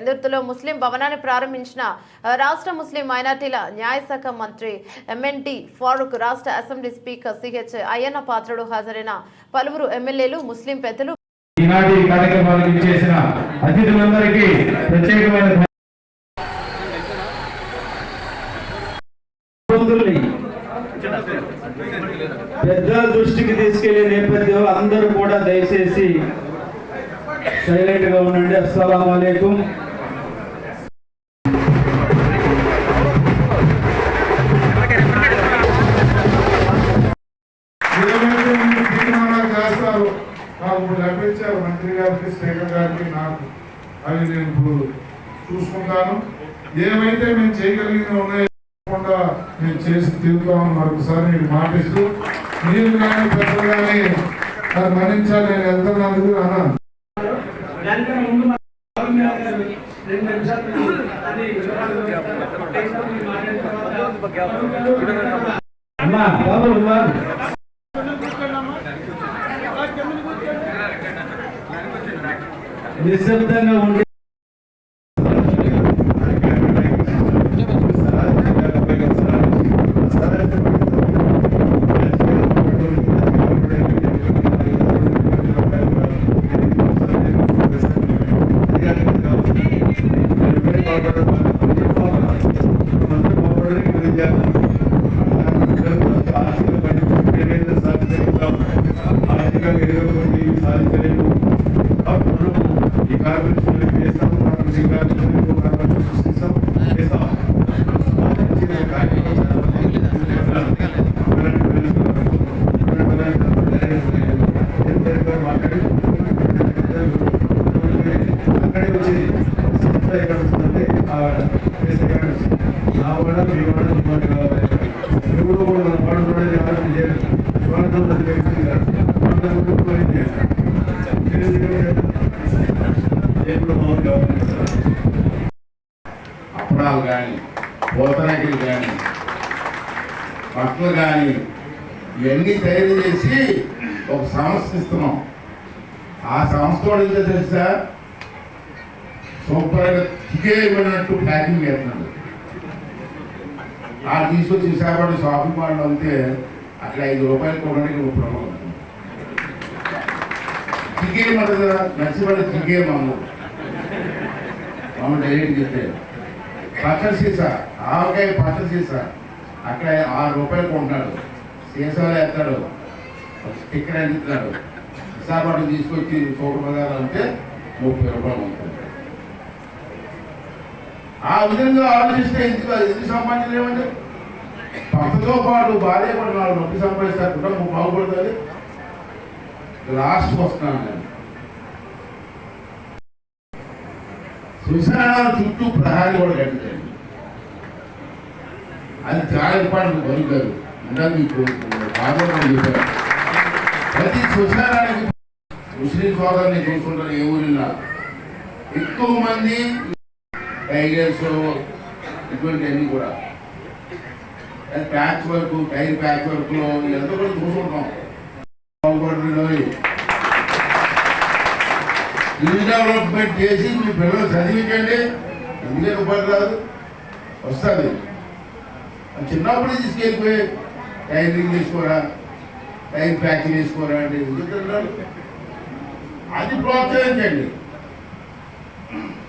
పెందుర్తిలో ముస్లిం భవనాన్ని ప్రారంభించిన రాష్ట్ర ముస్లిం మైనార్టీల న్యాయశాఖ మంత్రి ఎంఎన్టీ ఫారూక్ రాష్ట్ర assembly speaker CH Ayyanna Patrudu హాజరైన పలువురు ఎమ్మెల్యేలు ముస్లిం పెద్దలు ఈనాటి కార్యక్రమానికి చేసిన అతిథులందరికీ ప్రత్యేకమైన పెద్దల దృష్టికి తీసుకెళ్ళే నేపథ్యంలో అందరూ కూడా దయచేసి సైలెంట్గా ఉండండి. అస్సలం మంత్రి గారికి స్పీకర్ గారికి నాకు అవి నేను ఇప్పుడు చూసుకుంటాను. ఏమైతే మేము చేయగలిగిన ఉన్నాయో తప్పకుండా మేము చేసి తీరుతామని మరొకసారి నేను మాటిస్తూ మీరు కానీ పెద్దలు కానీ అది మన్నించాలి నేను వెళ్తున్నందుకు అన్నాను అమ్మా బాబు. నిశ్శబ్దంగా ఉండి అక్కడే వచ్చేది ఎక్కడ వస్తుందంటే నా వాడ మీ వాడ మీ వాడ కావాలి ఎప్పుడు కూడా మన వాడు కూడా ఎవరు చేయరు వ్యక్తి కాదు ఎప్పుడు కావాలి అప్పడాలు కానీ పోతనాకిలు కానీ బట్టలు కానీ ఇవన్నీ తయారు చేసి ఒక సంస్థ ఇస్తున్నాం. ఆ సంస్థ వాడు తెలుసా? సూపర్గా చికేయమన్నట్టు ప్యాకింగ్ చేస్తున్నాడు ఆ తీసుకొచ్చి విశాఖపట్నం షాపింగ్ మాల్లో అంతే అట్లా ఐదు రూపాయలు కొనడానికి ఒక ప్రమాదం చికేయమంటది నచ్చిపడ నచ్చిపడి చికేయమమ్మ మామూలు డైరెక్ట్ చెప్తే పచ్చ సీసా ఆవకాయ పచ్చ సీసా అక్కడ ఆరు రూపాయలు కొంటున్నాడు. సీసాలు ఎత్తాడు స్టిక్కర్ అందిస్తున్నాడు విశాఖపట్నం తీసుకొచ్చి సూపర్ బజార్ అంటే ముప్పై రూపాయలు ఉంటుంది ఆ విధంగా ఆలోచిస్తే ఎందుకు ఎందుకు సంపాదించలేమండి భర్తతో పాటు భార్య కూడా నాలుగు నొప్పి సంపాదిస్తారు. కుటుంబం బాగుపడుతుంది. లాస్ట్ వస్తున్నాను నేను. శ్మశానాల చుట్టూ ప్రహారీ కూడా కట్టించండి అది చాలా ఇంపార్టెంట్ బరుగారు ఇందాక మీకు ఆందోళన చెప్పారు ప్రతి శ్మశానానికి ముస్లిం సోదరుని చూసుకుంటారు ఏ ఊరిలో? ఎక్కువ మంది టైలర్స్ ఇటువంటివన్నీ కూడా. ప్యాచ్ వర్క్ టైర్ ప్యాచ్ వర్క్లో ఇదంతా కూడా చూసుకుంటాం డెవలప్మెంట్ చేసి మీ పిల్లలు చదివించండి. ఎందుకు ఉపాధి రాదు వస్తుంది చిన్నప్పుడు తీసుకెళ్ళిపోయి టైలరింగ్ తీసుకోరా? టైర్ ప్యాకింగ్ తీసుకోరా అంటే ఎందుకు అది ప్రోత్సహించండి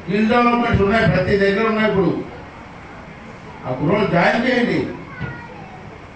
స్కిల్ డెవలప్మెంట్స్ ఉన్నాయి ప్రతి దగ్గర ఉన్నాయి ఇప్పుడు. ఆ కుర్రోలు జాయిన్ చేయండి.